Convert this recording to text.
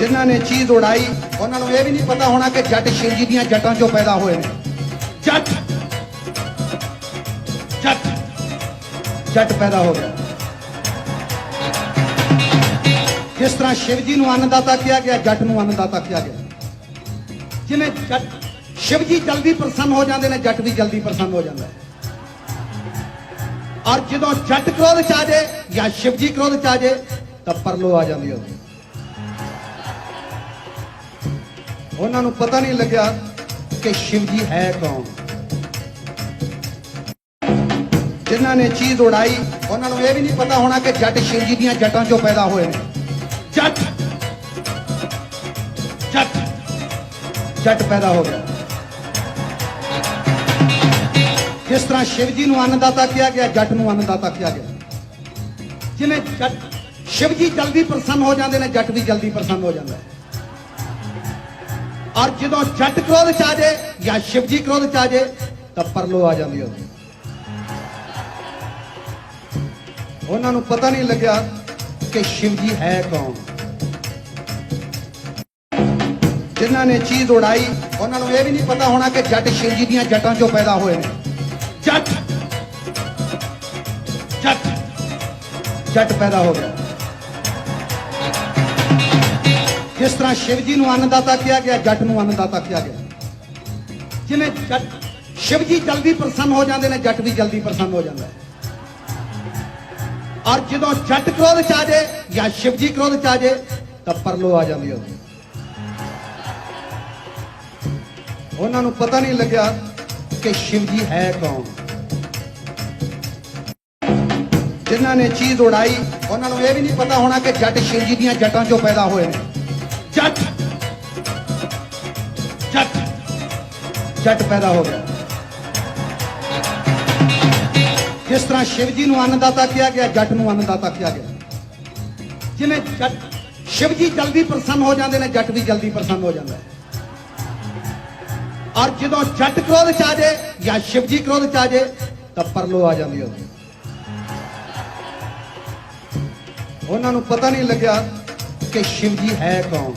ਜਿਨ੍ਹਾਂ ਨੇ ਚੀਜ਼ ਉਡਾਈ, ਉਹਨਾਂ ਨੂੰ ਇਹ ਵੀ ਨਹੀਂ ਪਤਾ ਹੋਣਾ ਕਿ ਜੱਟ ਸ਼ਿਵਜੀ ਦੀਆਂ ਜੱਟਾਂ ਚੋਂ ਪੈਦਾ ਹੋਏ ਨੇ। ਜੱਟ! ਜੱਟ! ਜੱਟ ਪੈਦਾ ਹੋ ਗਿਆ। ਜਿਸ ਤਰ੍ਹਾਂ ਸ਼ਿਵਜੀ ਨੂੰ ਅੰਨਦਾਤਾ ਕਿਹਾ ਗਿਆ, ਜੱਟ ਨੂੰ ਅੰਨਦਾਤਾ ਕਿਹਾ ਗਿਆ। ਜਿਵੇਂ ਜੱਟ ਸ਼ਿਵਜੀ ਜਲਦੀ ਪ੍ਰਸੰਨ ਹੋ ਜਾਂਦੇ ਨੇ, ਜੱਟ ਵੀ ਜਲਦੀ ਪ੍ਰਸੰਨ ਹੋ ਜਾਂਦਾ। ਔਰ ਜਦੋਂ ਜੱਟ ਕ੍ਰੋਧ ਚ ਆ ਜਾਏ ਜਾਂ ਸ਼ਿਵਜੀ ਕ੍ਰੋਧ ਚ ਆ ਜਾਏ, ਤਾਂ ਪਰਲੋ ਆ ਜਾਂਦੀ ਉਹਦੀ। ਉਹਨਾਂ ਨੂੰ ਪਤਾ ਨਹੀਂ ਲੱਗਿਆ ਕਿ ਸ਼ਿਵਜੀ ਹੈ ਕੌਣ। ਜਿਨ੍ਹਾਂ ਨੇ ਚੀਜ਼ ਉਡਾਈ, ਉਹਨਾਂ ਨੂੰ ਇਹ ਵੀ ਨਹੀਂ ਪਤਾ ਹੋਣਾ ਕਿ ਜੱਟ ਸ਼ਿਵਜੀ ਦੀਆਂ ਜੱਟਾਂ ਚੋਂ ਪੈਦਾ ਹੋਏ ਨੇ। ਜੱਟ! ਜੱਟ! ਜੱਟ ਪੈਦਾ ਹੋ ਗਿਆ। ਜਿਸ ਤਰ੍ਹਾਂ ਸ਼ਿਵਜੀ ਨੂੰ ਅੰਨਦਾਤਾ ਕਿਹਾ ਗਿਆ, ਜੱਟ ਨੂੰ ਅੰਨਦਾਤਾ ਕਿਹਾ ਗਿਆ। ਜਿਵੇਂ ਜੱਟ ਸ਼ਿਵ ਜੀ ਜਲਦੀ ਪ੍ਰਸੰਨ ਹੋ ਜਾਂਦੇ ਨੇ, ਜੱਟ ਵੀ ਜਲਦੀ ਪ੍ਰਸੰਨ ਹੋ ਜਾਂਦਾ। ਹੈ ਔਰ ਜਦੋਂ ਜੱਟ ਕ੍ਰੋਧ ਚ ਆ ਜਾਏ ਜਾਂ ਸ਼ਿਵਜੀ ਕ੍ਰੋਧ ਚ ਆ ਜਾਏ ਤਾਂ ਪਰਲੋ ਆ ਜਾਂਦੀ ਉਹਦੀ। ਉਹਨਾਂ ਨੂੰ ਪਤਾ ਨਹੀਂ ਲੱਗਿਆ ਕਿ ਸ਼ਿਵਜੀ ਹੈ ਕੌਣ। ਜਿਨ੍ਹਾਂ ਨੇ ਚੀਜ਼ ਉਡਾਈ, ਉਹਨਾਂ ਨੂੰ ਇਹ ਵੀ ਨਹੀਂ ਪਤਾ ਹੋਣਾ ਕਿ ਜੱਟ ਸ਼ਿਵਜੀ ਦੀਆਂ ਜੱਟਾਂ ਚੋਂ ਪੈਦਾ ਹੋਏ ਨੇ। ਜੱਟ! ਜੱਟ! ਜੱਟ ਪੈਦਾ ਹੋ ਗਿਆ। ਜਿਸ ਤਰ੍ਹਾਂ ਸ਼ਿਵ ਜੀ ਨੂੰ ਅੰਨਦਾਤਾ ਕਿਹਾ ਗਿਆ, ਜੱਟ ਨੂੰ ਅੰਨਦਾਤਾ ਕਿਹਾ ਗਿਆ। ਜਿਵੇਂ ਜੱਟ, ਸ਼ਿਵ ਜੀ ਜਲਦੀ ਪ੍ਰਸੰਨ ਹੋ ਜਾਂਦੇ ਨੇ, ਜੱਟ ਵੀ ਜਲਦੀ ਪ੍ਰਸੰਨ ਹੋ ਜਾਂਦਾ। ਔਰ ਜਦੋਂ ਜੱਟ ਕ੍ਰੋਧ ਚ ਆ ਜਾਏ ਜਾਂ ਸ਼ਿਵ ਜੀ ਕ੍ਰੋਧ ਚ ਆ ਜਾਏ ਤਾਂ ਪਰਲੋ ਆ ਜਾਂਦੀ ਉਹਦੀ। ਉਹਨਾਂ ਨੂੰ ਪਤਾ ਨਹੀਂ ਲੱਗਿਆ ਕਿ ਸ਼ਿਵ ਜੀ ਹੈ ਕੌਣ। ਜਿਨ੍ਹਾਂ ਨੇ ਚੀਜ਼ ਉਡਾਈ, ਉਹਨਾਂ ਨੂੰ ਇਹ ਵੀ ਨਹੀਂ ਪਤਾ ਹੋਣਾ ਕਿ ਜੱਟ ਸ਼ਿਵ ਜੀ ਦੀਆਂ ਜੱਟਾਂ ਚੋਂ ਪੈਦਾ ਹੋਏ ਨੇ। ਜੱਟ। ਜੱਟ। ਜੱਟ ਪੈਦਾ ਹੋ ਗਿਆ। ਜਿਸ ਤਰ੍ਹਾਂ ਸ਼ਿਵ ਜੀ ਨੂੰ ਅੰਨਦਾਤਾ ਕਿਹਾ ਗਿਆ, ਜੱਟ ਨੂੰ ਅੰਨਦਾਤਾ ਕਿਹਾ ਗਿਆ। ਜਿਵੇਂ ਜੱਟ, ਸ਼ਿਵ ਜੀ ਜਲਦੀ ਪ੍ਰਸੰਨ ਹੋ ਜਾਂਦੇ ਨੇ, ਜੱਟ ਵੀ ਜਲਦੀ ਪ੍ਰਸੰਨ ਹੋ ਜਾਂਦਾ। ਹੈ ਔਰ ਜਦੋਂ ਜੱਟ ਕ੍ਰੋਧ ਚ ਆ ਜਾਏ ਜਾਂ ਸ਼ਿਵ ਜੀ ਕ੍ਰੋਧ ਚ ਆ ਜਾਏ ਤਾਂ ਪਰਲੋ ਆ ਜਾਂਦੀ ਉਹਦੀ। ਉਹਨਾਂ ਨੂੰ ਪਤਾ ਨਹੀਂ ਲੱਗਿਆ ਕਿ ਸ਼ਿਵ ਜੀ ਹੈ ਕੌਣ।